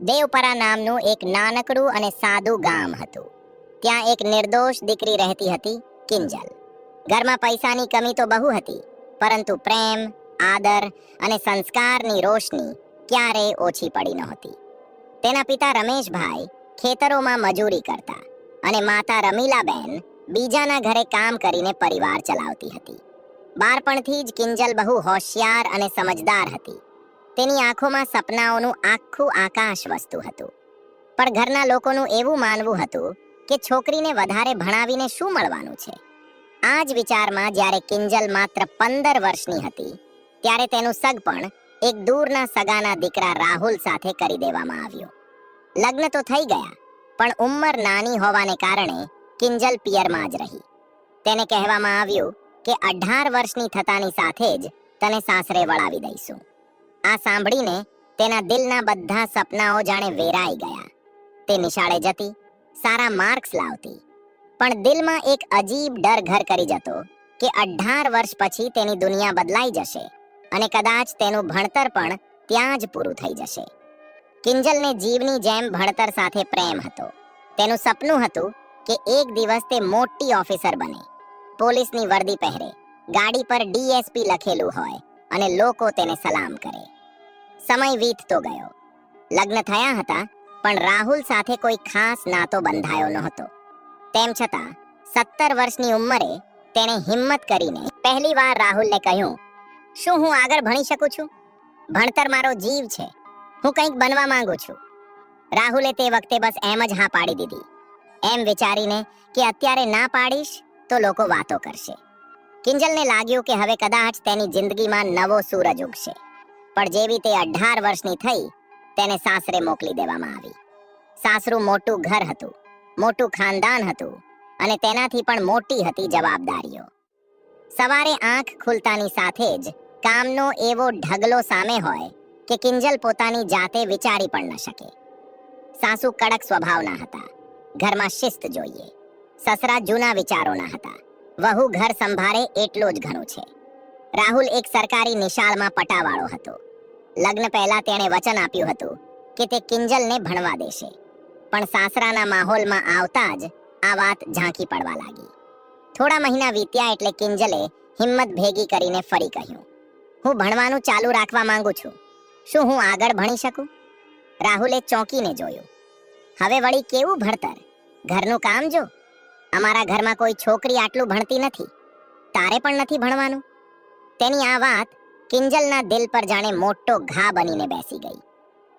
દેવપરા નામનું એક નાનકડું અને સાદું ગામ હતું. ત્યાં એક નિર્દોષ દીકરી રહેતી હતી, કિંજલ. ઘરમાં પૈસાની કમી તો બહુ હતી, પરંતુ પ્રેમ, આદર અને સંસ્કારની રોશની ક્યારેય ઓછી પડી નહોતી. તેના પિતા રમેશભાઈ ખેતરોમાં મજૂરી કરતા અને માતા રમીલાબેન બીજાના ઘરે કામ કરીને પરિવાર ચલાવતી હતી. બાળપણથી જ કિંજલ બહુ હોશિયાર અને સમજદાર હતી. તેની આંખોમાં સપનાઓનું આખું આકાશ વસતું હતું. પણ ઘરના લોકોનું એવું માનવું હતું કે છોકરીને વધારે ભણાવીને શું મળવાનું છે? આ જ વિચારમાં જ્યારે કિંજલ માત્ર પંદર વર્ષની હતી, ત્યારે તેનું સગપણ એક દૂરના સગાના દીકરા રાહુલ સાથે કરી દેવામાં આવ્યું. લગ્ન તો થઈ ગયા, પણ ઉંમર નાની હોવાને કારણે કિંજલ પિયરમાં જ રહી. તેને કહેવામાં આવ્યું કે અઢાર વર્ષની થતાની સાથે જ તને સાસરે વળાવી દઈશું. આ સાંભળીને તેના દિલના બધા સપનાઓ જાણે વેરાઈ ગયા. તે નિશાળે જતી, સારા માર્ક્સ લાવતી. પણ દિલમાં એક અજીબ ડર ઘર કરી જતો કે અઢાર વર્ષ પછી તેની દુનિયા બદલાઈ જશે અને કદાચ તેનું ભણતર પણ ત્યાં જ પૂરું થઈ જશે. કિંજલને જીવની જેમ ભણતર સાથે પ્રેમ હતો. તેનું સપનું હતું કે એક દિવસ તે મોટી ઓફિસર બને. પોલીસની વર્દી પહેરે, ગાડી પર ડીએસપી લખેલું હોય અને લોકો તેને સલામ કરે. સમય વીતતો ગયો. લગ્ન થયા હતા, પણ રાહુલ સાથે કોઈ ખાસ નાતો બંધાયો નહોતો. તેમ છતાં, સત્તર વર્ષની ઉંમરે તેણે હિંમત કરીને પહેલીવાર રાહુલને કહ્યું, શું હું આગળ ભણી શકું છું? ભણતર મારો જીવ છે. હું કંઈક બનવા માંગુ છું. રાહુલે તે વખતે બસ એમ જ હા પાડી દીધી. એમ વિચારીને કે અત્યારે ના પાડીશ તો લોકો વાતો કરશે. કિંજલને લાગ્યું કે હવે કદાચ તેની જિંદગીમાં નવો સૂરજ ઉગશે. પણ જેવી તે અઢાર વર્ષની થઈ, તેને સાસરે મોકલી દેવામાં આવી. સાસરું મોટું ઘર હતું, મોટું ખાનદાન હતું, અને તેનાથી પણ મોટી હતી જવાબદારીઓ. સવારે આંખ ખુલતાની સાથે જ કામનો એવો ઢગલો સામે હોય કે કિંજલ પોતાની જાતે વિચારી પણ ન શકે. સાસુ કડક સ્વભાવના હતા, ઘરમાં શિસ્ત જોઈએ. સસરા જૂના વિચારોના હતા, વહુ ઘર સંભાળે એટલો જ ઘણું છે. રાહુલ એક સરકારી નિશાળમાં પટાવાળો હતો. લગ્ન પહેલા તેણે વચન આપ્યું હતું કે તે કિંજલને ભણવા દેશે. પણ સાસરાના માહોલમાં આવતા જ આ વાત ઝાંકી પડવા લાગી. થોડા મહિના વીત્યા એટલે કિંજલે હિંમત ભેગી કરીને ફરી કહ્યું, હું ભણવાનું ચાલુ રાખવા માંગુ છું. શું હું આગળ ભણી શકું? રાહુલે ચોંકીને જોયું, હવે વળી કેવું ભણતર? ઘરનું કામ જો. અમારા ઘરમાં કોઈ છોકરી આટલું ભણતી નથી. તારે પણ નથી ભણવાનું? તેની આ વાત કિંજલના દિલ પર જાણે મોટો ઘા બનીને બેસી ગઈ.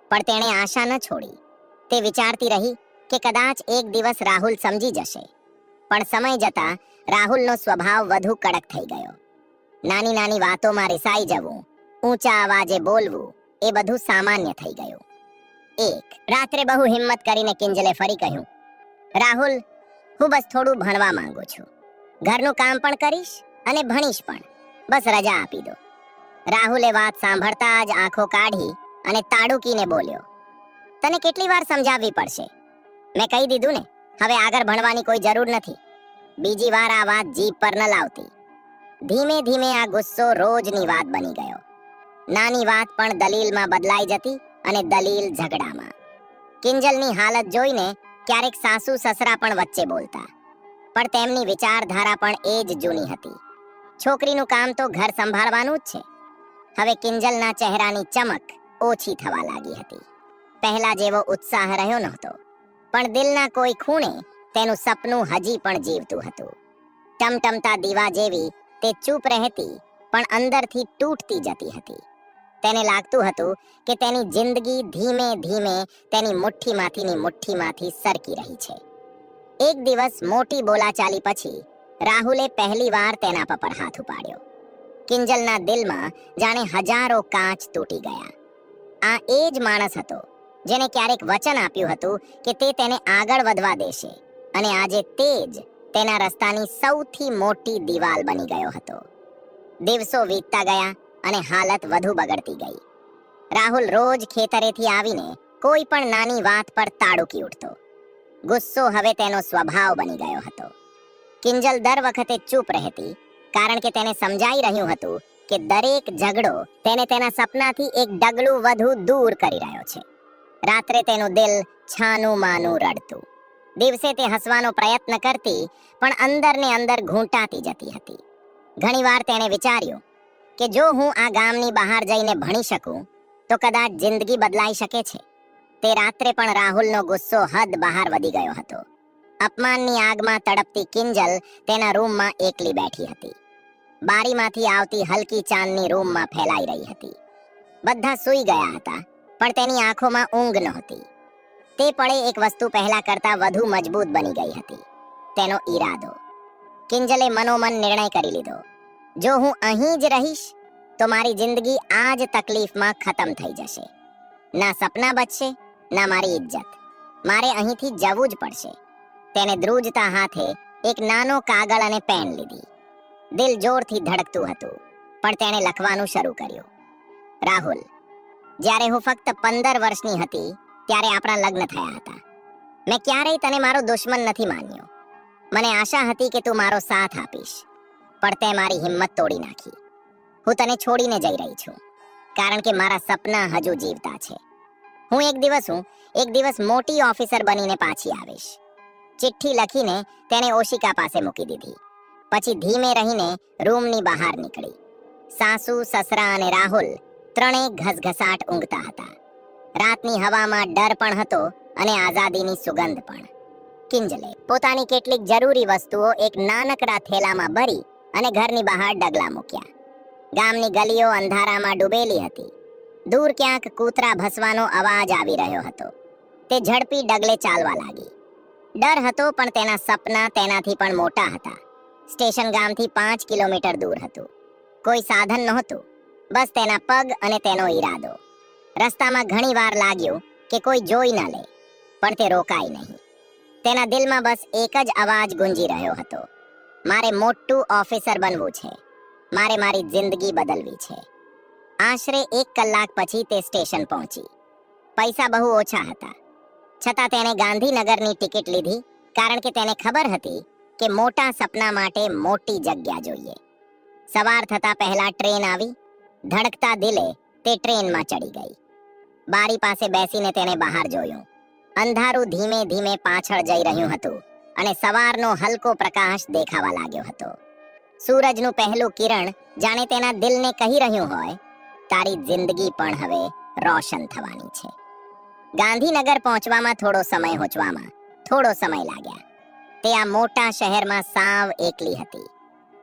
પણ તેણે આશા ન છોડી. તે વિચારતી રહી કે કદાચ એક દિવસ રાહુલ સમજી જશે. પણ સમય જતા રાહુલનો સ્વભાવ વધુ કડક થઈ ગયો. નાની નાની વાતોમાં રિસાઈ જવું, ઊંચા અવાજે બોલવું, એ બધું સામાન્ય થઈ ગયું. એક, રાત્રે બહુ હિંમત કરીને કિંજલે ફરી કહ્યું, રાહુલ, હું બસ થોડું ભણવા માંગુ છું. ઘરનું કામ પણ કરીશ અને ભણીશ પણ. બસ રજા આપી દો. રાહુલે વાત સાંભળતા જ આંખો કાઢી અને તાડુકીને બોલ્યો, તને કેટલી વાર સમજાવવી પડશે? મેં કહી દીધું ને, હવે આગળ ભણવાની કોઈ જરૂર નથી. બીજી વાર આ વાત જીભ પર ન લાવતી. ધીમે ધીમે આ ગુસ્સો રોજની વાત બની ગયો. નાની વાત પણ દલીલમાં બદલાઈ જતી અને દલીલ ઝઘડામાં. કિંજલની હાલત જોઈને ક્યારેક સાસુ સસરા પણ વચ્ચે બોલતા, પણ તેમની વિચારધારા પણ એ જ જૂની હતી. છોકરીનું કામ તો ઘર સંભાળવાનું જ છે. હવે કિંજલના ચહેરાની ચમક ઓછી થવા લાગી હતી. પહેલા જેવો ઉત્સાહ રહ્યો નહોતો, પણ દિલના કોઈ ખૂણે તેનું સપનું હજી પણ જીવતું હતું. ટમટમતા દીવા જેવી તે ચૂપ રહેતી, પણ અંદરથી તૂટતી જતી હતી. તેને લાગતું હતું કે તેની જિંદગી ધીમે ધીમે તેની મુઠ્ઠીમાંથીની મુઠ્ઠીમાંથી સરકી રહી છે. એક દિવસ મોટી બોલાચાલી પછી રાહુલે પહેલીવાર તેના પર હાથ ઉપાડ્યો. કિંજલના દિલમાં જાણે હજારો કાચ તૂટી ગયા. આ એ જ માણસ હતો, જેને ક્યારેક વચન આપ્યું હતું કે તે તેને આગળ વધવા દેશે અને આજે તે જ તેના રસ્તાની સૌથી મોટી દિવાલ બની ગયો હતો. દિવસો વીતતા ગયા અને હાલત વધુ બગડતી ગઈ. રાહુલ રોજ ખેતરેથી આવીને કોઈ પણ નાની વાત પર તાડુકી ઉઠતો. ગુસ્સો હવે તેનો સ્વભાવ બની ગયો હતો. કિંજલ દર વખતે ચૂપ રહેતી કારણ કે તેને સમજાઈ રહ્યું હતું કે દરેક ઝઘડો તેને તેના સપનાથી એક ડગલું વધુ દૂર કરી રહ્યો છે. રાત્રે તેનું દિલ છાનું માનું રડતું. દિવસે તે હસવાનો પ્રયત્ન કરતી, પણ અંદરને અંદર ઘૂંટાતી જતી હતી. ઘણીવાર તેણે વિચાર્યું કે જો હું આ ગામની બહાર જઈને ભણી શકું, તો કદાચ જિંદગી બદલાઈ શકે છે. તે રાત્રે પણ રાહુલનો ગુસ્સો હદ બહાર વધી ગયો હતો. અપમાનની આગમાં તડપતી કિંજલ તેના રૂમમાં એકલી બેઠી હતી. બારીમાંથી આવતી હલકી ચાંદની રૂમમાં ફેલાઈ રહી હતી. બધા સૂઈ ગયા હતા, પણ તેની આંખોમાં ઊંઘ નહોતી. તે પળે એક વસ્તુ પહેલા કરતા વધુ મજબૂત બની ગઈ હતી. તેનો ઈરાદો. કિંજલે મનોમન નિર્ણય કરી લીધો. જો હું અહીં જ રહીશ, તો મારી જિંદગી આ જ તકલીફમાં ખતમ થઈ જશે. ના સપના બચશે, ના મારી ઇજ્જત મારે અહીંથી જવું જ પડશે. તેને ધ્રુજતા હાથે એક નાનો કાગળ અને પેન લીધી. દિલ જોરથી ધડકતું હતું, પણ તેણે લખવાનું શરૂ કર્યું. રાહુલ, જ્યારે હું ફક્ત પંદર વર્ષની હતી, ત્યારે આપણા લગ્ન થયા હતા. મેં ક્યારેય તને મારો દુશ્મન નથી માન્યો. મને આશા હતી કે તું મારો સાથ આપીશ, પણ તે મારી હિંમત તોડી નાખી. હું તને છોડીને જઈ રહી છું, કારણ કે મારા સપના હજુ જીવતા છે. હું એક દિવસ હું, એક દિવસ મોટી ઓફિસર બનીને પાછી આવીશ. ચિઠ્ઠી લખીને તેને ઓશિકા પાસે મૂકી દીધી. પછી ધીમે રહીને રૂમની બહાર નીકળી. સાસુ, સસરા અને રાહુલ ત્રણેય ઘસઘસાટ ઊંઘતા હતા. રાતની હવામાં ડર પણ હતો અને આઝાદીની સુગંધ પણ. કિંજલે, પોતાની કેટલીક જરૂરી વસ્તુઓ એક નાનકડા થેલામાં ભરી અને ઘરની બહાર ડગલા મૂક્યા. ગામની ગલીઓ અંધારામાં ડૂબેલી હતી. દૂર ક્યાંક કૂતરા ભસવાનો અવાજ આવી રહ્યો હતો. તે ઝડપી ડગલે ચાલવા લાગી. ડર હતો, પણ તેના સપના તેનાથી પણ મોટા હતા. સ્ટેશન ગામથી પાંચ કિલોમીટર દૂર હતું. કોઈ સાધન નહોતું. બસ તેના પગ અને તેનો ઈરાદો. રસ્તામાં ઘણી વાર લાગ્યું કે કોઈ જોઈ ન લે, પણ તે રોકાય નહીં. તેના દિલમાં બસ એક જ અવાજ ગુંજી રહ્યો હતો. મારે મોટું ઓફિસર બનવું છે. મારે મારી જિંદગી બદલવી છે. આશરે એક કલાક પછી તે સ્ટેશન પહોંચી. પૈસા બહુ ઓછા હતા. છતાં તેણે ગાંધીનગરની ટિકિટ લીધી કારણ કે તેને ખબર હતી કે મોટા સપના માટે મોટી જગ્યા જોઈએ. સવાર થતા પહેલા ટ્રેન આવી, ધડકતા દિલે તે ટ્રેનમાં ચડી ગઈ. બારી પાસે બેસીને તેને બહાર જોયું. અંધારું ધીમે ધીમે પાછળ જઈ રહ્યું હતું અને સવારનો હલકો પ્રકાશ દેખાવા લાગ્યો હતો. સૂરજનું પહેલું કિરણ જાણે તેના દિલને કહી રહ્યું હોય, તારી જિંદગી પણ હવે રોશન થવાની છે. ગાંધીનગર પહોંચવામાં થોડો સમય હોચવામાં થોડો સમય લાગ્યા. તે આ મોટા શહેરમાં સાવ એકલી હતી,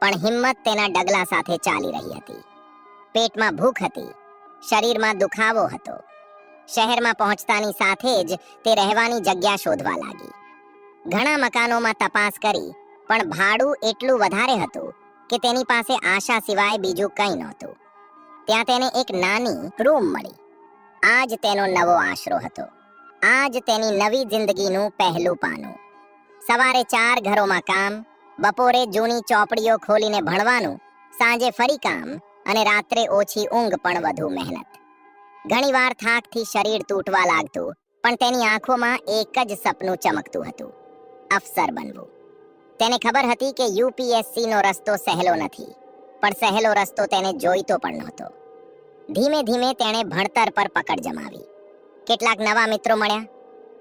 પણ હિંમત તેના ડગલા સાથે ચાલી રહી હતી. પેટમાં ભૂખ હતી, શરીરમાં દુખાવો હતો. શહેરમાં પહોંચતાની સાથે જ તે રહેવાની જગ્યા શોધવા લાગી. ઘણા મકાનોમાં તપાસ કરી, પણ ભાડું એટલું વધારે હતું કે તેની પાસે આશા સિવાય બીજું કંઈ નહોતું. ત્યાં તેને એક નાની રૂમ મળી. આ જ તેનો નવો આશરો હતો. આ જ તેની નવી જિંદગીનું પહેલું પાનું. સવારે ચાર ઘરોમાં કામ, બપોરે જૂની ચોપડીઓ ખોલીને ભણવાનું, સાંજે ફરી કામ અને રાત્રે ઓછી ઊંઘ પણ વધુ મહેનત. ઘણીવાર થાકથી શરીર તૂટવા લાગતું, પણ તેની આંખોમાં એક જ સપનું ચમકતું હતું, અફસર બનવું. તેને ખબર હતી કે યુપીએસસી નો રસ્તો સહેલો નથી, પણ સહેલો રસ્તો તેને જોઈતો પણ નહોતો. ધીમે ધીમે તેણે ભણતર પર પકડ જમાવી. કેટલાક નવા મિત્રો મળ્યા,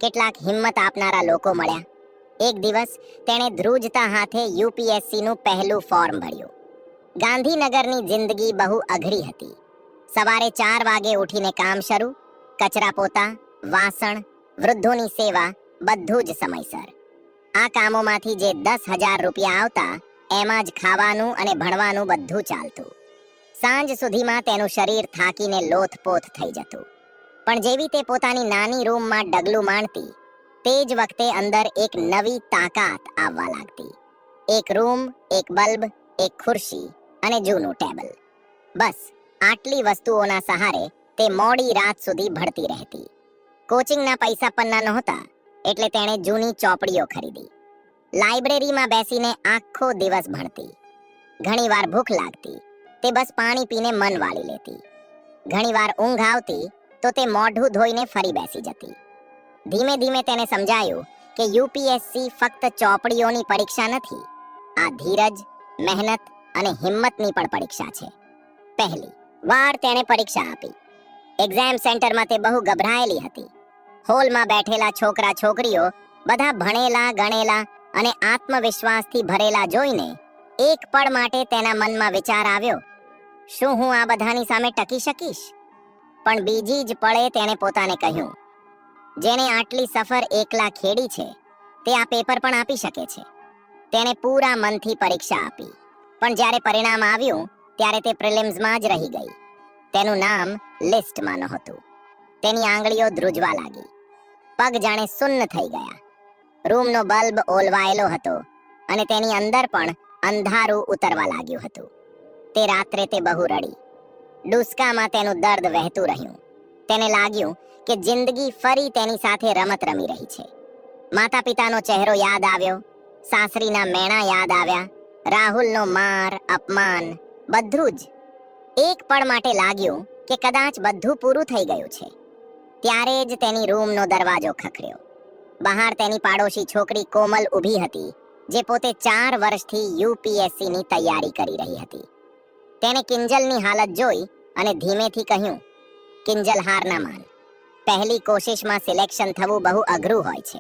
કેટલાક હિંમત આપનારા લોકો મળ્યા. એક દિવસ તેણે ધ્રુજતા હાથે યુપીએસસીનું પહેલું ફોર્મ ભર્યું. ગાંધીનગરની જિંદગી બહુ અઘરી હતી. સવારે ચાર વાગે ઉઠીને કામ શરૂ, કચરા પોતા, વાસણ, વૃદ્ધોની સેવા, બધું જ સમયસર. આ કામોમાંથી જે દસ હજાર રૂપિયા આવતા, એમાં જ ખાવાનું અને ભણવાનું બધું ચાલતું. સાંજ સુધીમાં તેનું શરીર થાકીને લોથપોથ થઈ જતું. પણ જેવી તે પોતાની નાની રૂમમાં ડગલું માણતી, તે જ વખતે અંદર એક નવી તાકાત આવવા લાગતી. એક રૂમ, એક બલ્બ, એક ખુરશી અને જૂનું ટેબલ. બસ, આટલી વસ્તુઓના સહારે તે મોડી રાત સુધી ભણતી રહેતી. કોચિંગના પૈસા પન્ના નહોતા, એટલે તેણે જૂની ચોપડીઓ ખરીદી. લાઇબ્રેરીમાં બેસીને આખો દિવસ ભણતી. ઘણીવાર ભૂખ લાગતી તે બસ પાણી પીને મન વાળી લેતી. ઘણીવાર ઊંઘ આવતી તો તે મોઢું ધોઈને ફરી બેસી જતી. ધીમે ધીમે તેને સમજાયું કે યુપીએસસી ફક્ત ચોપડીઓની પરીક્ષા નથી, આ ધીરજ, મહેનત અને હિંમતની પણ પરીક્ષા છે. પહેલી, વાર તેણે પરીક્ષા આપી. એક્ઝામ સેન્ટરમાં તે બહુ ગભરાયેલી હતી. હોલમાં બેઠેલા છોકરા છોકરીઓ બધા ભણેલા, ગણેલા અને આત્મવિશ્વાસથી ભરેલા જોઈને એક પળ માટે તેના મનમાં વિચાર આવ્યો શું હું આ બધાની સામે ટકી શકીશ? પણ બીજી જ પળે તેણે પોતાને કહ્યું, જેને આટલી સફર એકલા ખેડી છે, તે આ પેપર પણ આપી શકે છે. તેણે પૂરા મનથી પરીક્ષા આપી. પણ જ્યારે પરિણામ આવ્યું, ત્યારે તે પ્રિલિમ્સમાં જ રહી ગઈ. તેનું નામ લિસ્ટમાં નહોતું. તેની આંગળીઓ ધ્રુજવા લાગી. પગ જાણે સુન્ન થઈ ગયા. રૂમનો બલ્બ ઓલવાયેલો હતો અને તેની અંદર પણ અંધારું ઉતરવા લાગ્યું હતું. તે રાત્રે તે બહુ રડી. ડુસકામાં તેનું દર્દ વહેતું રહ્યું. તેને લાગ્યું કે જિંદગી ફરી તેની સાથે રમત રમી રહી છે. માતા પિતાનો ચહેરો યાદ આવ્યો, સાસરીના મેણા યાદ આવ્યા, રાહુલનો માર, અપમાન, બધું જ. એક પળ માટે લાગ્યું કે કદાચ બધું પૂરું થઈ ગયું છે. ત્યારે જ તેની રૂમનો દરવાજો ખખડ્યો. બહાર તેની પાડોશી છોકરી કોમલ ઊભી હતી, જે પોતે ચાર વર્ષથી યુપીએસસી ની તૈયારી કરી રહી હતી. તેણે કિંજલની હાલત જોઈ અને ધીમેથી કહ્યું, કિંજલ, હાર ના માન. પહેલી કોશિશમાં સિલેક્શન થવું બહુ અઘરું હોય છે.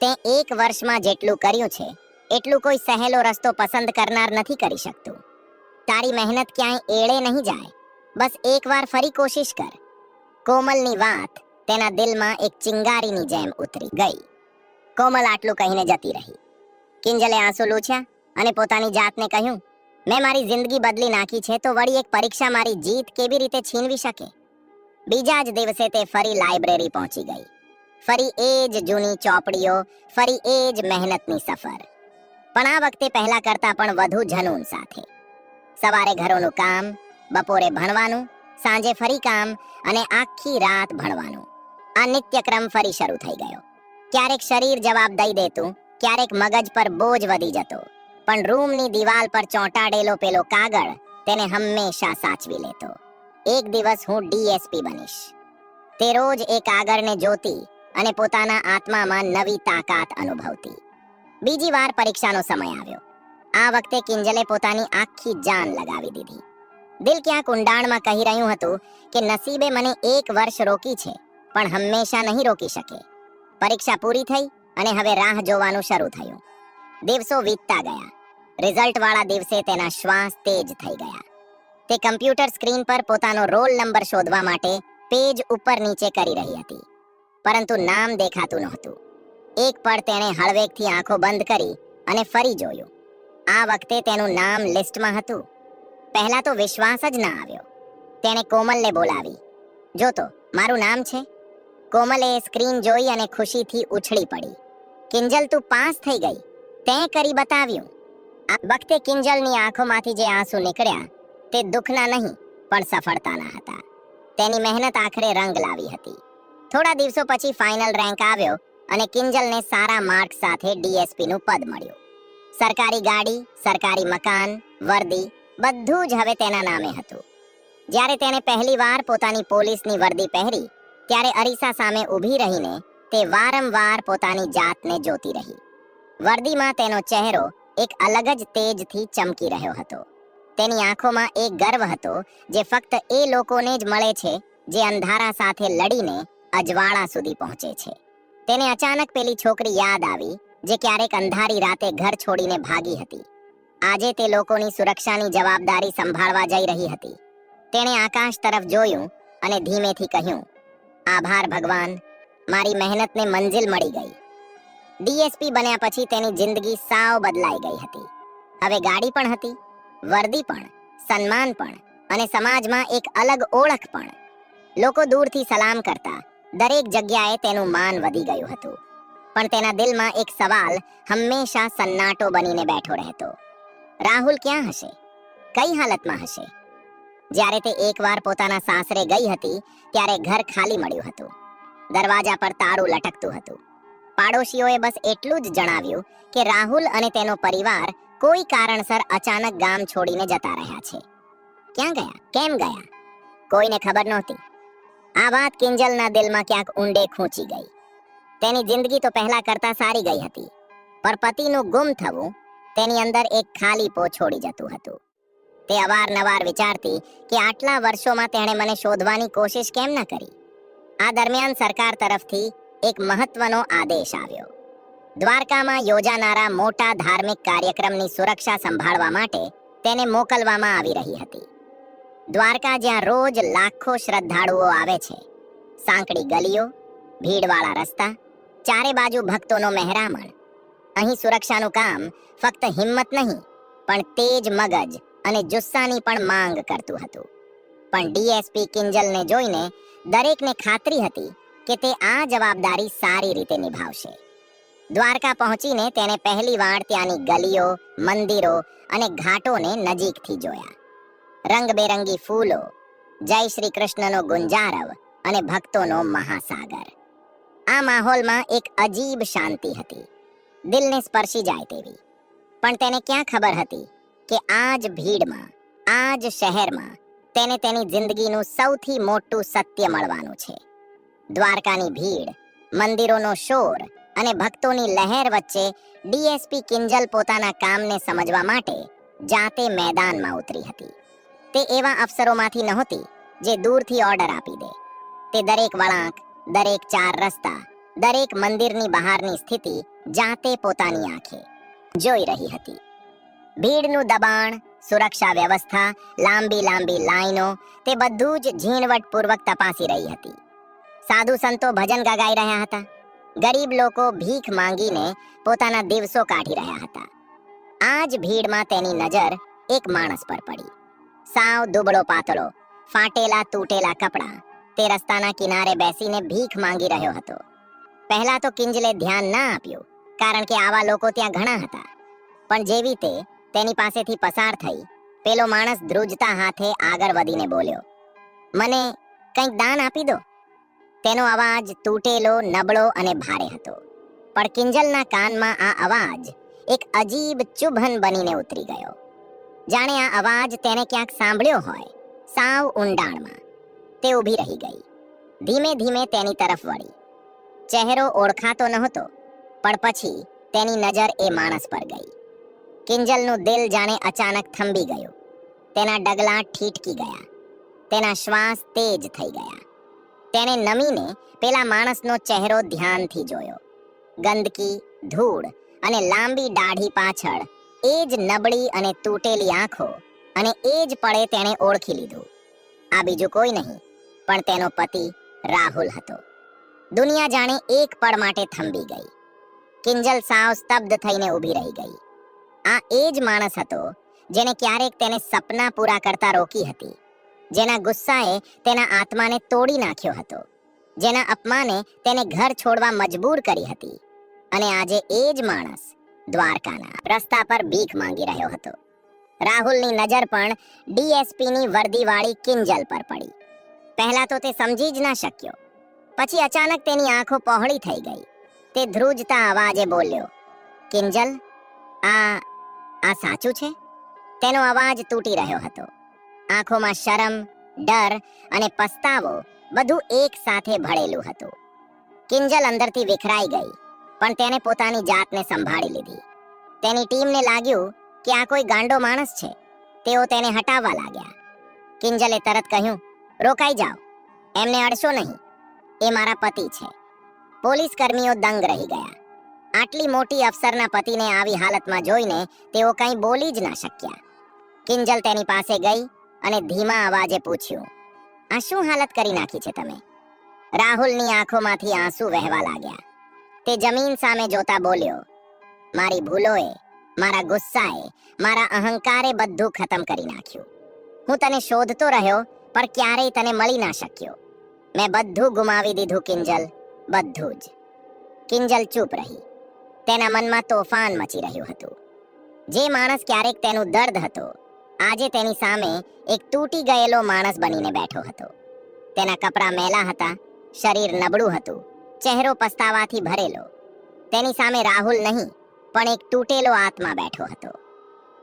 તે એક વર્ષમાં જેટલું કર્યું છે, એટલું કોઈ સહેલો રસ્તો પસંદ કરનાર નથી કરી શકતું. તારી મહેનત ક્યાંય એળે નહીં જાય. બસ એકવાર ફરી કોશિશ કર. કોમલની વાત તેના દિલમાં એક ચિંગારીની જેમ ઉતરી ગઈ. કોમલ આટલું કહીને જતી રહી. કિંજલે આંસુ લૂછ્યા અને પોતાની જાતને કહ્યું મેં મારી જિંદગી બદલી નાખી છે તો વળી એક પરીક્ષા મારી જીત કેવી રીતે છીનવી શકે? બીજા જ દિવસે તે ફરી લાઇબ્રેરી પહોંચી ગઈ. ફરી એ જ જૂની ચોપડીઓ, ફરી એ જ મહેનતની સફર. પણ આ વખતે પહેલા કરતા પણ વધુ જનૂન સાથે. સવારે ઘરોનું કામ, બપોરે ભણવાનું, સાંજે ફરી કામ અને આખી રાત ભણવાનું. આ નિત્યક્રમ ફરી શરૂ થઈ ગયો. ક્યારેક શરીર જવાબ દઈ દેતું, ક્યારેક મગજ પર બોજ વધી જતો. પણ રૂમની દિવાલ પર ચોંટાડેલો પેલો કાગળ તેને હંમેશા સાચવી લેતો. એક દિવસ હું ડીએસપી બનીશ. તે રોજ એ કાગળને જોતી અને પોતાના આત્મામાં નવી તાકાત અનુભવતી. બીજી વાર પરીક્ષાનો સમય આવ્યો. આ વખતે કિંજલે પોતાની આખી જાન લગાવી દીધી. દિલ ક્યાંક ઊંડાણમાં કહી રહ્યું હતું કે નસીબે મને એક વર્ષ રોકી છે, પણ હંમેશા નહીં રોકી શકે. પરીક્ષા પૂરી થઈ અને હવે રાહ જોવાનું શરૂ થયું. દિવસો વીતતા ગયા. રિઝલ્ટ વાળા દિવસે તેના શ્વાસ તેજ થઈ ગયા. તે કમ્પ્યુટર સ્ક્રીન પર પોતાનો રોલ નંબર શોધવા માટે પેજ ઉપર નીચે કરી રહી હતી. પરંતુ નામ દેખાતું નહોતું. એક પળ તેણે હળવેકથી આંખો બંધ કરી અને ફરી જોયું. આ વખતે તેનું નામ લિસ્ટમાં હતું. પહેલા તો વિશ્વાસ જ ના આવ્યો. તેણે કોમલને બોલાવી. જો તો, મારું નામ છે? કોમલે સ્ક્રીન જોઈ અને ખુશીથી ઉછળી પડી. કિંજલ, તું પાસ થઈ ગઈ. તે કરી બતાવ્યું. વખતે કિંજલની આંખોમાંથી જે આંસુ નીકળ્યા, તે દુઃખના નહીં, પણ સફળતાના હતા. તેની મહેનત આખરે રંગ લાવી હતી. થોડા દિવસો પછી ફાઇનલ રેન્ક આવ્યો અને કિંજલને સારા માર્ક સાથે ડીએસપીનું પદ મળ્યું. સરકારી ગાડી, સરકારી મકાન, વર્દી, બધું જ હવે તેના નામે હતું. જ્યારે તેણે પહેલીવાર પોતાની પોલીસની વર્દી પહેરી, ત્યારે અરીસા સામે ઊભી રહીને તે વારંવાર પોતાની જાતને જોતી રહી. વર્દીમાં તેનો ચહેરો એક અલગ જ તેજથી ચમકી રહ્યો હતો. તેની આંખોમાં એક ગર્વ હતો જે ફક્ત એ લોકોને જ મળે છે જે અંધારા સાથે લડીને અજવાળા સુધી પહોંચે છે. તેને અચાનક પેલી છોકરી યાદ આવી જે ક્યારેક અંધારી રાતે ઘર છોડીને ભાગી હતી. આજે તે લોકોની સુરક્ષાની જવાબદારી સંભાળવા જઈ રહી હતી. તેણે આકાશ તરફ જોયું અને ધીમેથી કહ્યું, આભાર ભગવાન, મારી મહેનતને મંજિલ મળી ગઈ. ડીએસપી બન્યા પછી તેની જિંદગી સાવ બદલાઈ ગઈ હતી. હવે ગાડી પણ હતી, વર્દી પણ, સન્માન પણ અને સમાજમાં એક અલગ ઓળખ પણ. લોકો દૂરથી સલામ કરતા દરેક જગ્યાએ તેનું માન વધી ગયું હતું. પણ તેના દિલમાં એક સવાલ હંમેશા સન્નાટો બનીને બેઠો રહેતો. રાહુલ ક્યાં હશે? કઈ હાલતમાં હશે? જ્યારે તે એકવાર પોતાના સાસરે ગઈ હતી, ત્યારે ઘર ખાલી મળ્યું હતું. દરવાજા પર તારું લટકતું હતું. પાડોશીઓએ બસ એટલું જ જણાવ્યું કે રાહુલ અને તેનો પરિવાર કોઈ કારણસર અચાનક ગામ છોડીને જતા રહ્યા છે. ક્યાં ગયા? કેમ ગયા? કોઈને ખબર નહોતી. આ વાત કિંજલના દિલમાં ક્યાંક ઊંડે ખૂંચી ગઈ. તેની જિંદગી તો પહેલા કરતા સારી ગઈ હતી પર પતિનું ગુમ થવું તેની અંદર એક ખાલીપો છોડી જતું હતું. તે અવારનવાર વિચારતી કે આટલા વર્ષોમાં તેણે મને શોધવાની કોશિશ કેમ ન કરી? આ દરમિયાન સરકાર તરફથી એક મહત્વનો આદેશ આવ્યો. દ્વારકામાં યોજાનારા મોટા ધાર્મિક કાર્યક્રમની સુરક્ષા સંભાળવા માટે તેને મોકલવામાં આવી રહી હતી. દ્વારકા જ્યાં રોજ લાખો શ્રદ્ધાળુઓ આવે છે. સાંકડી ગલીઓ, ભીડવાળા રસ્તા, ચારે બાજુ ભક્તોનો મહેરામણ. અહીં સુરક્ષાનું કામ ફક્ત હિંમત નહીં, પણ તેજ મગજ અને જુસ્સાની પણ માંગ કરતું હતું. પણ ડીએસપી કિંજલને જોઈને દરેકને ખાતરી હતી કે તે આ જવાબદારી સારી રીતે નિભાવશે. દ્વારકા પહોંચીને તેને પહેલીવાર ત્યાંની ગલીઓ, મંદિરો અને ઘાટોને નજીકથી જોયા. રંગબેરંગી ફૂલો, જય શ્રી કૃષ્ણનો ગુંજારવ અને ભક્તોનો મહાસાગર. આ માહોલમાં એક અજીબ શાંતિ હતી. દિલને સ્પર્શી જાય તેવી. પણ તેને ક્યાં ખબર હતી કે આ જ ભીડમાં, આ જ શહેરમાં તેને તેની જિંદગીનું સૌથી મોટું સત્ય મળવાનું છે. દ્વારકાની ભીડ, મંદિરોનો શોર અને ભક્તોની લહેર વચ્ચે ડીએસપી કિંજલ પોતાના કામને સમજવા માટે જાતે મેદાનમાં ઉતરી હતી. તે એવા અફસરોમાંથી નહોતી જે દૂરથી ઓર્ડર આપી દે. તે દરેક વળાંક, દરેક ચાર રસ્તા, દરેક મંદિરની બહારની સ્થિતિ જાતે પોતાની આંખે જોઈ રહી હતી. ભીડનું દબાણ, સુરક્ષા વ્યવસ્થા, લાંબી લાંબી લાઈનો, તે બધું જ ઝીણવટપૂર્વક તપાસી રહી હતી. સાધુ સંતો ભજન ગગાઈ રહ્યા હતા. ગરીબ લોકો ભીખ માંગીને પોતાના દિવસો કાઢી રહ્યા હતા. આ જ ભીડમાં તેની નજર એક માણસ પર પડી. સાવ દુબળો પાતળો, ફાટેલા તૂટેલા કપડાં તે રસ્તાના કિનારે બેસીને ભીખ માંગી રહ્યો હતો. પહેલા તો કિંજલે ધ્યાન ના આપ્યું, કારણ કે આવા લોકો ત્યાં ઘણા હતા. પણ જેવી તે તેની પાસેથી પસાર થઈ, પેલો માણસ ધ્રુજતા હાથે આગળ વધીને બોલ્યો, મને કંઈક દાન આપી દો. તેનો અવાજ તૂટેલો, નબળો અને ભારે હતો. પણ કિંજલના કાનમાં આ અવાજ એક અજીબ ચુભન બનીને ઉતરી ગયો. જાણે આ અવાજ તેને ક્યાંક સાંભળ્યો હોય, સાવ ઊંડાણમાં. તે ઊભી રહી ગઈ. ધીમે ધીમે તેની તરફ વળી. ચહેરો ઓળખાતો નહોતો, પણ પછી તેની નજર એ માણસ પર ગઈ. કિંજલનું દિલ જાણે અચાનક થંભી ગયું. તેના ડગલા ઠીટકી ગયા. તેના શ્વાસ તેજ થઈ ગયા. તેણે નમીને પેલા માણસનો ચહેરો ધ્યાનથી જોયો. ગંદકી, ધૂળ અને લાંબી દાઢી પાછળ એ જ નબળી અને તૂટેલી આંખો અને એ જ પડે તેણે ઓળખી લીધું. આ બીજું કોઈ નહીં, પણ તેનો પતિ રાહુલ હતો. દુનિયા જાણે એક પળ માટે થંભી ગઈ. કિંજલ સાવ સ્તબ્ધ થઈને ઊભી રહી ગઈ. આ એ જ માણસ હતો જેને ક્યારેક તેને સપના પૂરા કરતા રોકી હતી. જેના ગુસ્સાએ તેના આત્માને તોડી નાખ્યો હતો. જેના અપમાને તેને ઘર છોડવા મજબૂર કરી હતી. અને આજે એ જ માણસ દ્વારકાના રસ્તા પર ભીખ માંગી રહ્યો હતો. રાહુલની નજર પણ ડીએસપીની વર્દીવાળી કિંજલ પર પડી. પહેલા તો તે સમજી જ ના શક્યો. પછી અચાનક તેની આંખો પહોળી થઈ ગઈ. તે ધ્રુજતા અવાજે બોલ્યો, કિંજલ, આ આ સાચું છે? તેનો અવાજ તૂટી રહ્યો હતો. આંખોમાં શરમ, ડર અને પસ્તાવો બધું એક સાથે ભળેલું હતું. કિંજલ અંદરથી વિખરાઈ ગઈ, પણ તેને પોતાની જાતને સંભાળી લીધી. તેની ટીમને લાગ્યું કે આ કોઈ ગાંડો માણસ છે. તેઓ તેને હટાવવા લાગ્યા. કિંજલે તરત કહ્યું, રોકાઈ જાઓ. એમને અડશો નહીં. એ મારા પતિ છે. પોલીસ કર્મીઓ દંગ રહી ગયા. આટલી મોટી અફસરના પતિને આવી હાલતમાં જોઈને તેઓ કંઈ બોલી જ ના શક્યા. કિંજલ તેની પાસે ગઈ અને ધીમા અવાજે પૂછ્યું, આ શું હાલત કરી નાખી છે તમે? રાહુલની આંખોમાંથી આંસુ વહેવા લાગ્યા. તે જમીન સામે જોતા બોલ્યો, મારી ભૂલોએ, મારા ગુસ્સાએ, મારા અહંકારે બધું ખતમ કરી નાખ્યું. હું તને શોધતો રહ્યો, પણ ક્યારેય તને મળી ના શક્યો. મેં બધું ગુમાવી દીધું, કિંજલ, બધું જ. કિંજલ ચૂપ રહી. તેના મનમાં તોફાન મચી રહ્યું હતું. જે માણસ ક્યારેક તેનું દર્દ હતો આજે તેની સામે એક તૂટી ગયેલો માણસ બનીને બેઠો હતો. તેના કપડાં મેલા હતા, શરીર નબળું હતું, ચહેરો પસ્તાવાથી ભરેલો. તેની સામે રાહુલ નહીં, પણ એક તૂટેલો આત્મા બેઠો હતો.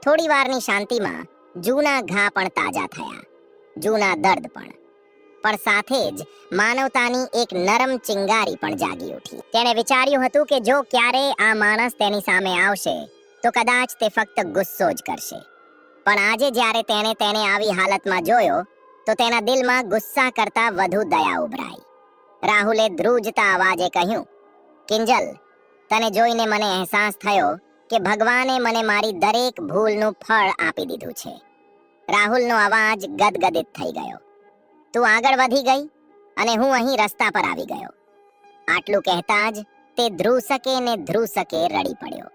થોડી વારની શાંતિમાં જૂના ઘા પણ તાજા થયા, જૂના દર્દ પણ. પણ સાથે જ માનવતાની એક નરમ ચિંગારી પણ જાગી ઉઠી. તેણે વિચાર્યું હતું કે જો ક્યારે આ માણસ તેની સામે આવશે, તો કદાચ તે ફક્ત ગુસ્સો જ કરશે. પણ આજે જ્યારે તેણે તેને આવી હાલતમાં જોયો, તો તેના દિલમાં ગુસ્સા કરતા વધુ દયા ઉભરાઈ. રાહુલે ધ્રુજતા અવાજે કહ્યું, કિંજલ, તને જોઈને મને અહેસાસ થયો કે ભગવાને મને મારી દરેક ભૂલનું ફળ આપી દીધું છે. રાહુલનો અવાજ ગદગદિત થઈ ગયો. તું આગળ વધી ગઈ અને હું અહીં રસ્તા પર આવી ગયો. આટલું કહેતા જ તે ધ્રુસકે ને ધ્રુસકે રડી પડ્યો.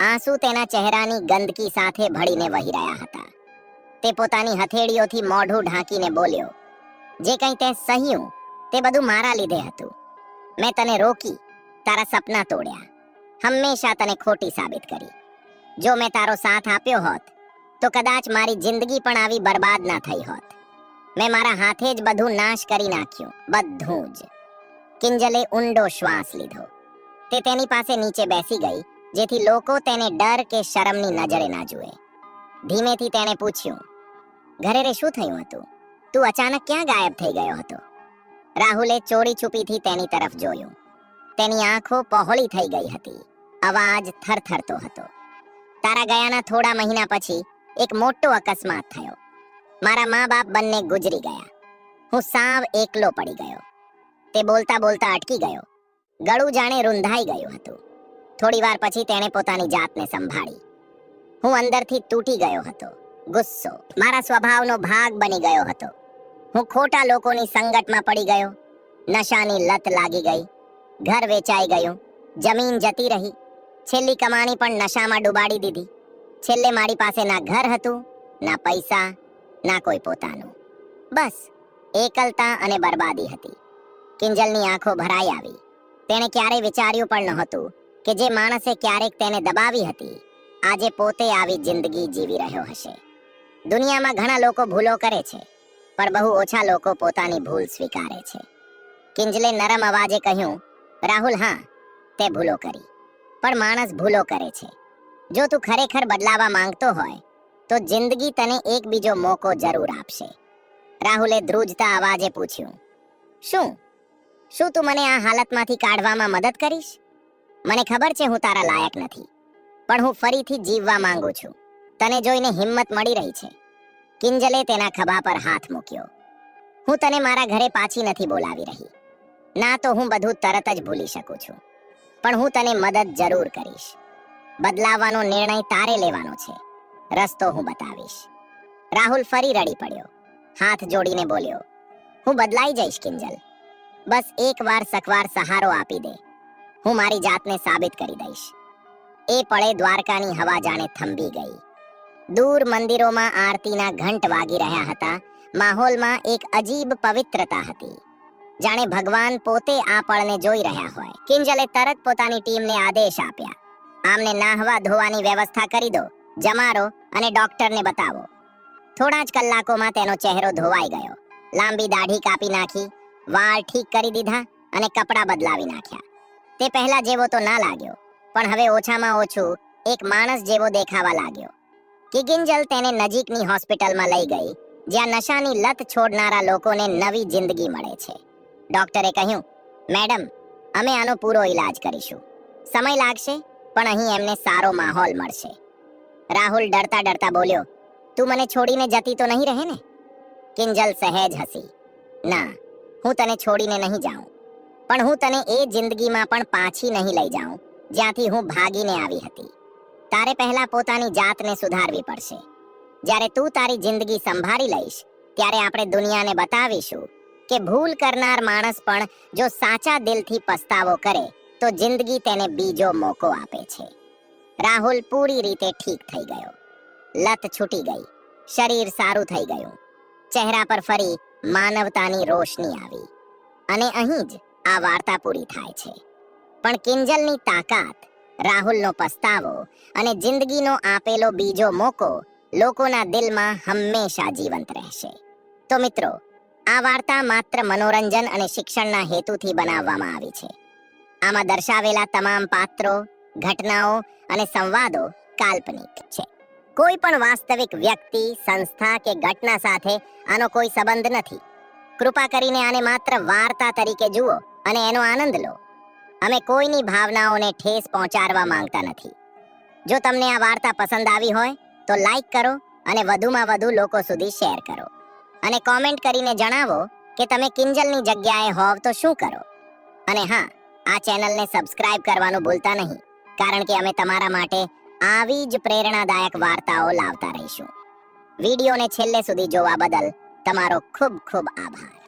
આંસુ તેના ચહેરાની ગંદકી સાથે ભળીને વહી રહ્યા હતા તે પોતાની હથેળીઓથી મોઢું ઢાંકીને બોલ્યો જે કંઈ તે સહ્યું તે બધું મારા લીધે હતું મેં તને રોકી તારા સપના તોડ્યા હંમેશા તને ખોટી સાબિત કરી જો મેં તારો સાથ આપ્યો હોત તો કદાચ મારી જિંદગી પણ આવી બરબાદ ના થઈ હોત મેં મારા હાથે જ બધું નાશ કરી નાખ્યું બધું જ કિંજલે ઊંડો શ્વાસ લીધો તે તેની પાસે નીચે બેસી ગઈ જેથી લોકો તેને ડર કે શરમની નજરે ના જુએ. ધીમેથી તેણે પૂછ્યું, ઘરે રે શું થયું હતું? તું અચાનક ક્યાં ગાયબ થઈ ગયો હતો? રાહુલે ચોરી છુપીથી તેની તરફ જોયું. તેની આંખો પહોળી થઈ ગઈ હતી. અવાજ થરથરતો હતો. તારા ગયાના થોડા મહિના પછી એક મોટો અકસ્માત થયો. મારા મા બાપ બંને ગુજરી ગયા. હું સાવ એકલો પડી ગયો. તે બોલતા બોલતા અટકી ગયો. ગળું જાણે રૂંધાઈ ગયું હતું. થોડી વાર પછી તેણે પોતાની જાતને સંભાળી. હું અંદરથી તૂટી ગયો હતો. ગુસ્સો. મારા સ્વભાવનો ભાગ બની ગયો હતો. હું ખોટા લોકોની સંગતમાં પડી ગયો. નશાની લત લાગી ગઈ. ઘર વેચાઈ ગયું. જમીન જતી રહી. છેલ્લી કમાણી પણ નશામાં ડૂબાડી દીધી. છેલ્લે મારી પાસે ના ઘર હતું, ના પૈસા, ના કોઈ પોતાનું. બસ, એકલતા અને બરબાદી હતી. કિંજલની આંખો ભરાઈ આવી. તેણે ક્યારેય વિચાર્યું પણ નહોતું કે જે માણસે ક્યારેક તેને દબાવી હતી, આજે પોતે આવી જિંદગી જીવી રહ્યો હશે. દુનિયામાં ઘણા લોકો ભૂલો કરે છે, પણ બહુ ઓછા લોકો પોતાની ભૂલ સ્વીકારે છે. કિંજલે નરમ અવાજે કહ્યું, રાહુલ, હા, તે ભૂલો કરી, પણ માણસ ભૂલો કરે છે. જો તું ખરેખર બદલાવા માંગતો હોય, તો જિંદગી તને એક બીજો મોકો જરૂર આપશે. રાહુલે ધ્રુજતા અવાજે પૂછ્યું, શું? શું તું મને આ હાલતમાંથી કાઢવામાં મદદ કરીશ? મને ખબર છે હું તારા લાયક નથી, પણ હું ફરીથી જીવવા માંગુ છું. તને જોઈને હિંમત મળી રહી છે. કિંજલે તેના ખભા પર હાથ મૂક્યો. હું તને મારા ઘરે પાછી નથી બોલાવી રહી. ના તો હું બધું તરત જ ભૂલી શકું છું, પણ હું તને મદદ જરૂર કરીશ. બદલાવાનો નિર્ણય તારે લેવાનો છે. રસ્તો હું બતાવીશ. રાહુલ ફરી રડી પડ્યો. હાથ જોડીને બોલ્યો, હું બદલાઈ જઈશ કિંજલ. બસ એક વાર સકવાર સહારો આપી દે. હું મારી જાતને સાબિત કરી દઈશ. એ પળે દ્વારકાની હવા જાણે થંભી ગઈ. દૂર મંદિરોમાં આરતીના ઘંટ વાગી રહ્યા હતા. માહોલમાં એક અજીબ પવિત્રતા હતી. જાણે ભગવાન પોતે આ પળને જોઈ રહ્યા હોય. કિંજલે તરત પોતાની ટીમને આદેશ આપ્યા. આમને નાહવા ધોવાની વ્યવસ્થા કરી દો. જમારો અને ડોક્ટરને બતાવો. થોડા જ કલાકોમાં તેનો ચહેરો ધોવાઈ ગયો. લાંબી દાઢી કાપી નાખી. વાળ ઠીક કરી દીધા અને કપડાં બદલાવી નાખ્યા. તે પહેલા જેવો તો ના લાગ્યો, પણ હવે ઓછામાં ઓછું એક માણસ જેવો દેખાવા લાગ્યો. કિગિંજલ તેને નજીકની હોસ્પિટલમાં લઈ ગઈ, જ્યાં નશાની લત છોડનારા લોકોને નવી જિંદગી મળે છે. ડોક્ટરે કહ્યું, મેડમ, અમે આનો પૂરો ઈલાજ કરીશું. સમય લાગશે, પણ અહીં એમને સારો માહોલ મળશે. રાહુલ ડરતા ડરતા બોલ્યો, તું મને છોડીને જતી તો નહીં રહે ને? કિંજલ સહેજ હસી, ના, હું તને છોડીને નહીં જાઉં. પણ હું તને એ જિંદગીમાં પણ પાછી નહીં લઈ જાઉં, જ્યાંથી હું ભાગીને આવી હતી. તારે પહેલા પોતાની જાતને સુધારવી પડશે. જ્યારે તું તારી જિંદગી સંભાળી લઈશ, ત્યારે આપણે દુનિયાને બતાવીશું કે ભૂલ કરનાર માણસ પણ જો સાચા દિલથી પસ્તાવો કરે, તો જિંદગી તેને બીજો મોકો આપે છે. રાહુલ પૂરી રીતે ઠીક થઈ ગયો. લત છૂટી ગઈ. શરીર સારું થઈ ગયું. ચહેરા પર ફરી માનવતાની રોશની આવી. અને અહીં જ આ વાર્તા પૂરી થાય છે. પણ કિંજલની તાકાત, રાહુલનો પસ્તાવો અને જિંદગીનો આપેલો બીજો મોકો લોકોના દિલમાં હંમેશા જીવંત રહેશે. તો મિત્રો, આ વાર્તા માત્ર મનોરંજન અને શિક્ષણના હેતુથી બનાવવામાં આવી છે. આમાં દર્શાવેલા તમામ પાત્રો, ઘટનાઓ અને સંવાદો કાલ્પનિક છે. કોઈ પણ વાસ્તવિક વ્યક્તિ, સંસ્થા કે ઘટના સાથે આનો કોઈ સંબંધ નથી. કૃપા કરીને આને માત્ર વાર્તા તરીકે જુઓ. અને એનો આનંદ લો. અમે કોઈની ભાવનાઓને ઠેસ પહોંચાડવા માંગતા નથી. જો તમને આ વાર્તા પસંદ આવી હોય, તો લાઈક કરો અને વધુમાં વધુ લોકો સુધી શેર કરો. અને કોમેન્ટ કરીને જણાવો કે તમે કિંજલની જગ્યાએ હોવ તો શું કરો? અને હા, આ ચેનલને સબસ્ક્રાઇબ કરવાનું ભૂલતા નહીં, કારણ કે અમે તમારા માટે આવી જ પ્રેરણાદાયક વાર્તાઓ લાવતા રહીશું. વિડીયોને છેલ્લે સુધી જોવા બદલ તમારો ખૂબ ખૂબ આભાર.